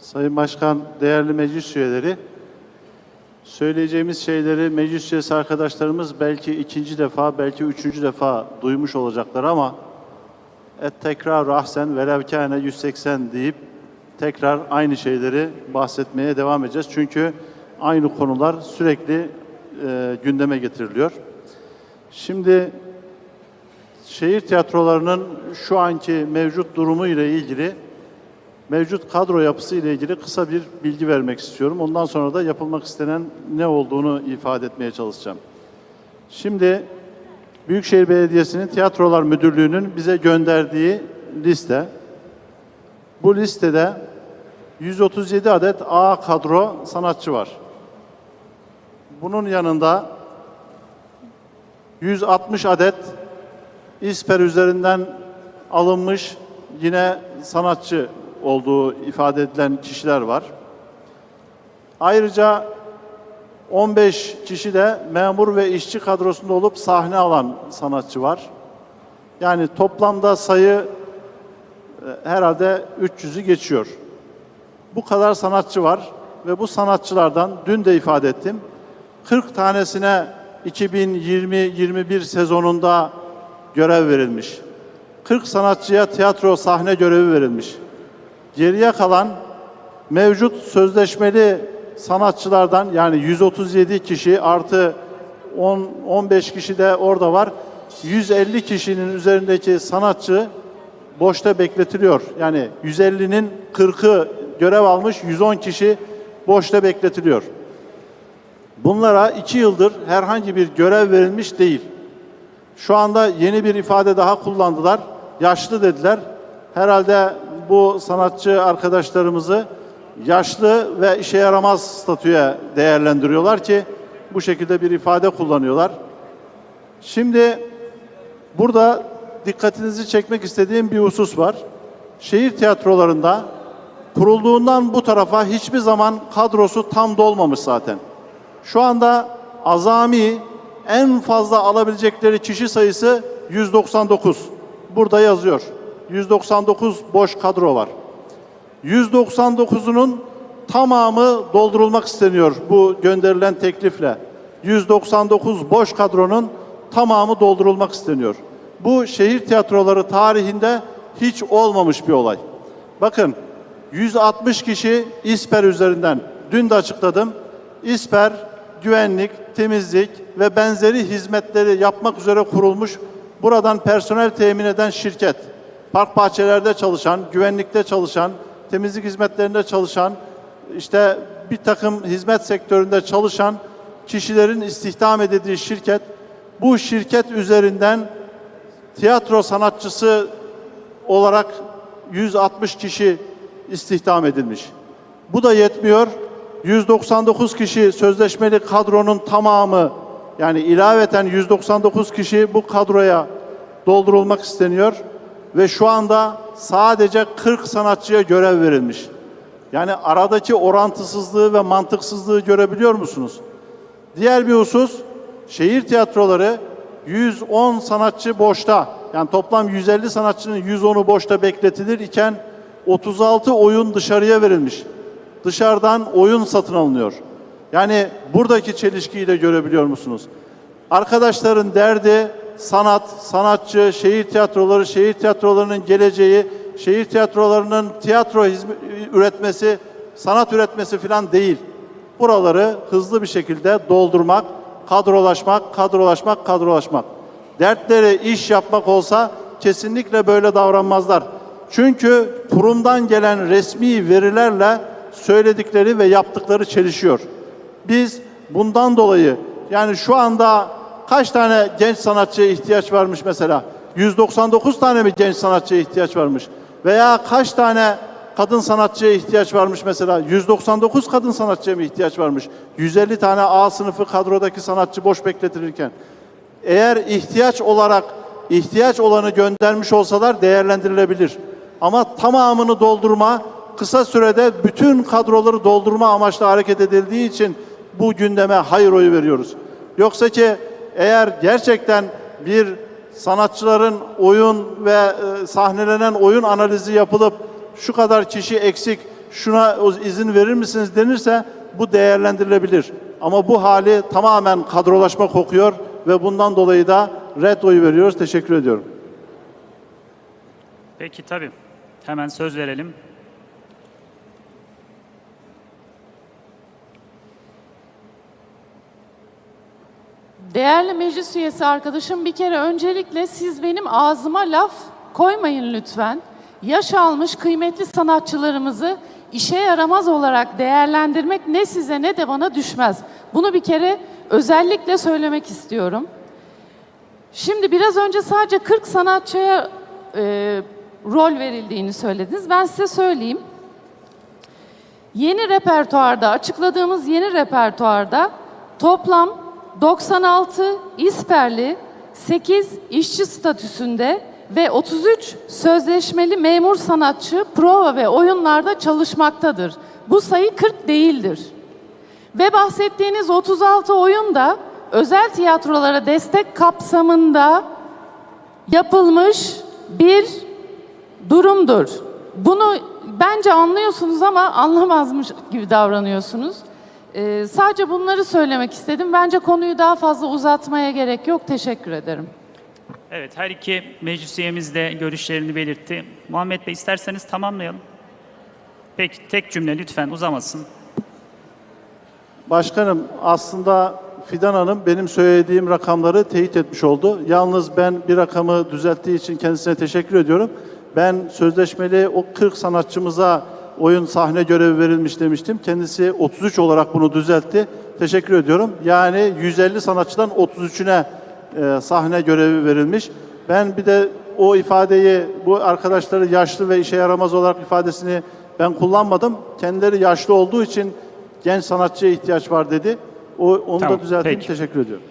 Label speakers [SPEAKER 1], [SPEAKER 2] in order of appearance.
[SPEAKER 1] Sayın Başkan, değerli meclis üyeleri, söyleyeceğimiz şeyleri meclis üyesi arkadaşlarımız belki ikinci defa, belki üçüncü defa duymuş olacaklar ama et tekrar ahsen velev kâne 180 deyip tekrar aynı şeyleri bahsetmeye devam edeceğiz. Çünkü aynı konular sürekli e, gündeme getiriliyor. Şimdi şehir tiyatrolarının şu anki mevcut durumu ile ilgili mevcut kadro yapısı ile ilgili kısa bir bilgi vermek istiyorum. Ondan sonra da yapılmak istenen ne olduğunu ifade etmeye çalışacağım. Şimdi Büyükşehir Belediyesi'nin Tiyatrolar Müdürlüğü'nün bize gönderdiği liste. Bu listede 137 adet A kadro sanatçı var. Bunun yanında 160 adet İSPER üzerinden alınmış yine sanatçı olduğu ifade edilen kişiler var. Ayrıca 15 kişi de memur ve işçi kadrosunda olup sahne alan sanatçı var. Yani toplamda sayı e, herhalde 300'ü geçiyor. Bu kadar sanatçı var ve bu sanatçılardan dün de ifade ettim. 40 tanesine 2020-21 sezonunda görev verilmiş. 40 sanatçıya tiyatro sahne görevi verilmiş. Geriye kalan mevcut sözleşmeli sanatçılardan yani 137 kişi artı 10 15 kişi de orada var. 150 kişinin üzerindeki sanatçı boşta bekletiliyor. Yani 150'nin 40'ı görev almış, 110 kişi boşta bekletiliyor. Bunlara iki yıldır herhangi bir görev verilmiş değil. Şu anda yeni bir ifade daha kullandılar. Yaşlı dediler. Herhalde bu sanatçı arkadaşlarımızı yaşlı ve işe yaramaz statüye değerlendiriyorlar ki bu şekilde bir ifade kullanıyorlar. Şimdi burada dikkatinizi çekmek istediğim bir husus var. Şehir tiyatrolarında kurulduğundan bu tarafa hiçbir zaman kadrosu tam dolmamış zaten. Şu anda azami en fazla alabilecekleri kişi sayısı 199. Burada yazıyor. 199 boş kadro var. 199'unun tamamı doldurulmak isteniyor bu gönderilen teklifle. 199 boş kadronun tamamı doldurulmak isteniyor. Bu şehir tiyatroları tarihinde hiç olmamış bir olay. Bakın 160 kişi İSPER üzerinden dün de açıkladım. İSPER güvenlik, temizlik ve benzeri hizmetleri yapmak üzere kurulmuş buradan personel temin eden şirket. Park bahçelerde çalışan, güvenlikte çalışan, temizlik hizmetlerinde çalışan, işte bir takım hizmet sektöründe çalışan kişilerin istihdam edildiği şirket. Bu şirket üzerinden tiyatro sanatçısı olarak 160 kişi istihdam edilmiş. Bu da yetmiyor. 199 kişi sözleşmeli kadronun tamamı yani ilaveten 199 kişi bu kadroya doldurulmak isteniyor ve şu anda sadece 40 sanatçıya görev verilmiş. Yani aradaki orantısızlığı ve mantıksızlığı görebiliyor musunuz? Diğer bir husus şehir tiyatroları 110 sanatçı boşta. Yani toplam 150 sanatçının 110'u boşta bekletilir iken 36 oyun dışarıya verilmiş. Dışarıdan oyun satın alınıyor. Yani buradaki çelişkiyi de görebiliyor musunuz? Arkadaşların derdi sanat, sanatçı, şehir tiyatroları, şehir tiyatrolarının geleceği, şehir tiyatrolarının tiyatro üretmesi, sanat üretmesi falan değil. Buraları hızlı bir şekilde doldurmak, kadrolaşmak, kadrolaşmak, kadrolaşmak. Dertleri iş yapmak olsa kesinlikle böyle davranmazlar. Çünkü kurumdan gelen resmi verilerle söyledikleri ve yaptıkları çelişiyor. Biz bundan dolayı yani şu anda kaç tane genç sanatçıya ihtiyaç varmış mesela? 199 tane mi genç sanatçıya ihtiyaç varmış? Veya kaç tane kadın sanatçıya ihtiyaç varmış mesela? 199 kadın sanatçıya mı ihtiyaç varmış? 150 tane A sınıfı kadrodaki sanatçı boş bekletilirken. Eğer ihtiyaç olarak ihtiyaç olanı göndermiş olsalar değerlendirilebilir. Ama tamamını doldurma, kısa sürede bütün kadroları doldurma amaçlı hareket edildiği için bu gündeme hayır oyu veriyoruz. Yoksa ki eğer gerçekten bir sanatçıların oyun ve e, sahnelenen oyun analizi yapılıp şu kadar kişi eksik, şuna izin verir misiniz denirse bu değerlendirilebilir. Ama bu hali tamamen kadrolaşma kokuyor ve bundan dolayı da red oyu veriyoruz. Teşekkür ediyorum.
[SPEAKER 2] Peki tabii. Hemen söz verelim.
[SPEAKER 3] Değerli meclis üyesi arkadaşım bir kere öncelikle siz benim ağzıma laf koymayın lütfen. Yaş almış kıymetli sanatçılarımızı işe yaramaz olarak değerlendirmek ne size ne de bana düşmez. Bunu bir kere özellikle söylemek istiyorum. Şimdi biraz önce sadece 40 sanatçıya e, rol verildiğini söylediniz. Ben size söyleyeyim. Yeni repertuarda, açıkladığımız yeni repertuarda toplam 96 İsperli, 8 işçi statüsünde ve 33 sözleşmeli memur sanatçı prova ve oyunlarda çalışmaktadır. Bu sayı 40 değildir. Ve bahsettiğiniz 36 oyun da özel tiyatrolara destek kapsamında yapılmış bir durumdur. Bunu bence anlıyorsunuz ama anlamazmış gibi davranıyorsunuz. Ee, sadece bunları söylemek istedim. Bence konuyu daha fazla uzatmaya gerek yok. Teşekkür ederim.
[SPEAKER 2] Evet, her iki meclis üyemiz de görüşlerini belirtti. Muhammed Bey isterseniz tamamlayalım. Peki, tek cümle lütfen uzamasın.
[SPEAKER 1] Başkanım aslında Fidan Hanım benim söylediğim rakamları teyit etmiş oldu. Yalnız ben bir rakamı düzelttiği için kendisine teşekkür ediyorum. Ben sözleşmeli o 40 sanatçımıza oyun sahne görevi verilmiş demiştim. Kendisi 33 olarak bunu düzeltti. Teşekkür ediyorum. Yani 150 sanatçıdan 33'üne e, sahne görevi verilmiş. Ben bir de o ifadeyi bu arkadaşları yaşlı ve işe yaramaz olarak ifadesini ben kullanmadım. Kendileri yaşlı olduğu için genç sanatçıya ihtiyaç var dedi. O, onu
[SPEAKER 2] Tamam,
[SPEAKER 1] da düzelteyim.
[SPEAKER 2] peki.
[SPEAKER 1] Teşekkür ediyorum.